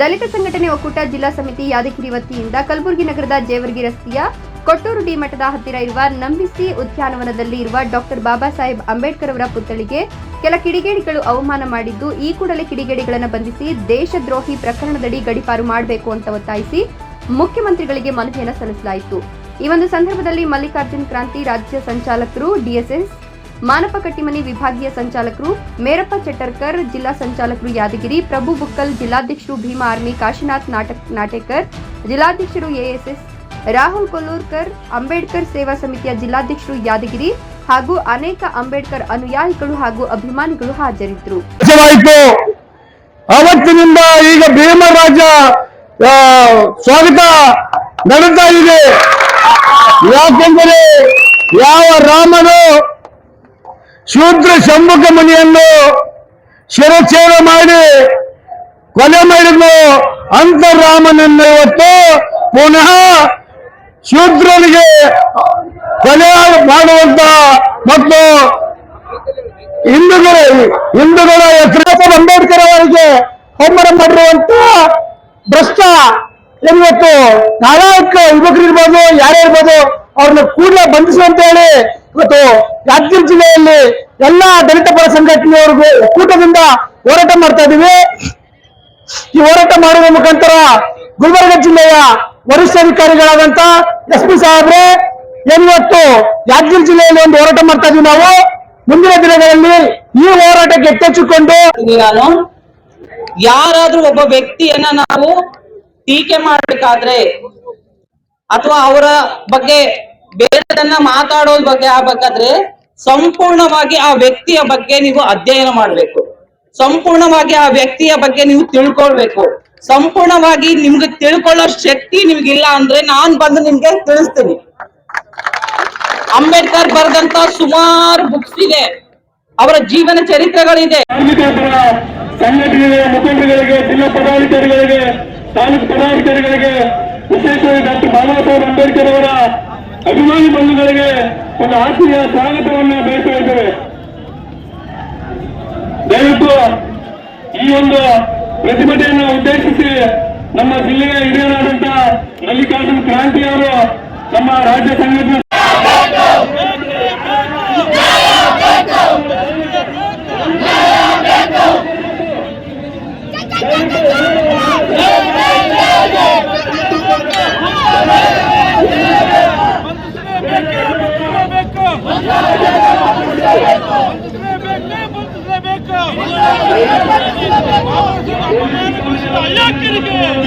ದಲಿತ ಸಂಘಟನೆ ಒಕ್ಕೂಟ ಜಿಲ್ಲಾ ಸಮಿತಿ ಯಾದಗಿರಿ ವತಿಯಿಂದ ಕಲಬುರಗಿ ನಗರದ ಜೇವರ್ಗಿ ರಸ್ತೆಯ ಕೊಟ್ಟೂರು ಡಿ ಮಠದ ಹತ್ತಿರ ಇರುವ ನಂಬಿಸಿ ಉದ್ಯಾನವನದಲ್ಲಿ ಇರುವ ಡಾಕ್ಟರ್ ಬಾಬಾ ಸಾಹೇಬ್ ಅಂಬೇಡ್ಕರ್ ಅವರ ಪುತ್ಥಳಿಗೆ ಕೆಲ ಕಿಡಿಗೇಡಿಗಳು ಅವಮಾನ ಮಾಡಿದ್ದು, ಈ ಕೂಡಲೇ ಕಿಡಿಗೇಡಿಗಳನ್ನು ಬಂಧಿಸಿ ದೇಶದ್ರೋಹಿ ಪ್ರಕರಣದಡಿ ಗಡಿಪಾರು ಮಾಡಬೇಕು ಅಂತ ಒತ್ತಾಯಿಸಿ ಮುಖ್ಯಮಂತ್ರಿಗಳಿಗೆ ಮನವಿಯನ್ನು ಸಲ್ಲಿಸಲಾಯಿತು. ಈ ಒಂದು ಸಂದರ್ಭದಲ್ಲಿ ಮಲ್ಲಿಕಾರ್ಜುನ್ ಕ್ರಾಂತಿ ರಾಜ್ಯ ಸಂಚಾಲಕರು ಡಿಎಸ್ಎಸ್ ಮಾನಪ ಕಟ್ಟಿಮನಿ ವಿಭಾಗೀಯ ಸಂಚಾಲಕರು ಮೇರಪ್ಪ ಚಟ್ಟರ್ಕರ್, ಜಿಲ್ಲಾ ಸಂಚಾಲಕರು ಯಾದಗಿರಿ, ಪ್ರಭು ಬುಕ್ಕಲ್, ಜಿಲ್ಲಾಧ್ಯಕ್ಷರು ಭೀಮಾ ಆರ್ಮಿ, ಕಾಶಿನಾಥ್ ನಾಟಕ್ ನಾಟೇಕರ್, ಜಿಲ್ಲಾಧ್ಯಕ್ಷರು ಎಎಸ್ಎಸ್, ರಾಹುಲ್ ಕೊಲ್ಲೂರ್ಕರ್, ಅಂಬೇಡ್ಕರ್ ಸೇವಾ ಸಮಿತಿಯ ಜಿಲ್ಲಾಧ್ಯಕ್ಷರು ಯಾದಗಿರಿ ಹಾಗೂ ಅನೇಕ ಅಂಬೇಡ್ಕರ್ ಅನುಯಾಯಿಗಳು ಹಾಗೂ ಅಭಿಮಾನಿಗಳು ಹಾಜರಿದ್ದರು. ಅವತ್ತಿನಿಂದ ಈಗ ಭೀಮರಾಜ ಸ್ವಾಗತ ನಡೀತಾ ಇದೆ. ಯಾಕೆಂದರೆ ಯಾವ ರಾಮನು ಶೂದ್ರ ಶಂಭುಕ ಮುನಿಯನ್ನು ಶಿರಚ್ಛೇದ ಮಾಡಿ ಕೊಲೆ ಮಾಡಿದ್ಲು. ಅಂತ ರಾಮನನ್ನು ಇವತ್ತು ಪುನಃ ಶೂದ್ರನಿಗೆ ಕೊಲೆ ಮಾಡುವಂತ ಮತ್ತು ಹಿಂದೂಗಳು ಹಿಂದೂಗಳ ಹೆಸರು ಅಂಬೇಡ್ಕರ್ ಅವರಿಗೆ ಹೋಮರ ಮಾಡಿರುವಂತ ಭ್ರಷ್ಟ ಇವತ್ತು ನಾಲ್ಕು ಯುವಕರಿರ್ಬೋದು ಯಾರೇ ಇರ್ಬೋದು ಅವ್ರನ್ನ ಕೂಡಲೇ ಬಂಧಿಸುವಂತ ಹೇಳಿ ಇವತ್ತು ಯಾದಗಿರಿ ಜಿಲ್ಲೆಯಲ್ಲಿ ಎಲ್ಲಾ ದಲಿತ ಪರ ಸಂಘಟನೆಯವರಿಗೂ ಒಕ್ಕೂಟದಿಂದ ಹೋರಾಟ ಮಾಡ್ತಾ ಇದ್ದೀವಿ. ಈ ಹೋರಾಟ ಮಾಡುವ ಮುಖಾಂತರ ಗುಲ್ಬರ್ಗ ಜಿಲ್ಲೆಯ ವರಿಷ್ಠಾಧಿಕಾರಿಗಳಾದಂತ ಎಸ್ ಪಿ ಸಾಹೇಬ್ರೆ ಏನಿವತ್ತು ಯಾದಗಿರಿ ಜಿಲ್ಲೆಯಲ್ಲಿ ಒಂದು ಹೋರಾಟ ಮಾಡ್ತಾ ಇದೀವಿ ನಾವು. ಮುಂದಿನ ದಿನಗಳಲ್ಲಿ ಈ ಹೋರಾಟಕ್ಕೆ ಎತ್ತೆಚ್ಚಿಕೊಂಡು ನಾನು ಯಾರಾದ್ರೂ ಒಬ್ಬ ವ್ಯಕ್ತಿಯನ್ನ ನಾವು ಟೀಕೆ ಮಾಡಬೇಕಾದ್ರೆ ಅಥವಾ ಅವರ ಬಗ್ಗೆ ಬೇರೆದನ್ನ ಮಾತಾಡೋದ್ ಬಗ್ಗೆ ಆಗ್ಬೇಕಾದ್ರೆ ಸಂಪೂರ್ಣವಾಗಿ ಆ ವ್ಯಕ್ತಿಯ ಬಗ್ಗೆ ನೀವು ಅಧ್ಯಯನ ಮಾಡ್ಬೇಕು. ಸಂಪೂರ್ಣವಾಗಿ ಆ ವ್ಯಕ್ತಿಯ ಬಗ್ಗೆ ನೀವು ತಿಳ್ಕೊಳ್ಬೇಕು. ಸಂಪೂರ್ಣವಾಗಿ ನಿಮ್ಗೆ ತಿಳ್ಕೊಳ್ಳೋ ಶಕ್ತಿ ನಿಮ್ಗಿಲ್ಲ ಅಂದ್ರೆ ನಾನ್ ಬಂದು ನಿಮ್ಗೆ ತಿಳಿಸ್ತೀನಿ. ಅಂಬೇಡ್ಕರ್ ಬರೆದಂತ ಸುಮಾರು ಬುಕ್ಸ್ ಇದೆ. ಅವರ ಜೀವನ ಚರಿತ್ರೆಗಳಿದೆ. ಸಂಘಟನೆಗಳ ಮುಖಂಡಗಳಿಗೆ ಜಿಲ್ಲಾ ಪದಾಧಿಕಾರಿಗಳಿಗೆ, ತಾಲೂಕು ಪದಾಧಿಕಾರಿಗಳಿಗೆ, ವಿಶೇಷವಾಗಿ ಡಾಕ್ಟರ್ ಬಾಬಾ ಸಾಹೇಬ್ ಅಭಿಮಾನಿ ಬಂಧುಗಳಿಗೆ ಒಂದು ಆತ್ಮೀಯ ಸ್ವಾಗತವನ್ನು ಬಯಸ್ತಾ ಇದ್ದೇವೆ. ದಯವಿಟ್ಟು ಈ ಒಂದು ಪ್ರತಿಭಟನೆಯನ್ನು ಉದ್ದೇಶಿಸಿ ನಮ್ಮ ಜಿಲ್ಲೆಯ ಹಿರಿಯರಾದಂತಹ ಮಲ್ಲಿಕಾರ್ಜುನ್ ಕ್ರಾಂತಿ ಅವರು ನಮ್ಮ ರಾಜ್ಯ ಸಂಘಟನೆ Yeah.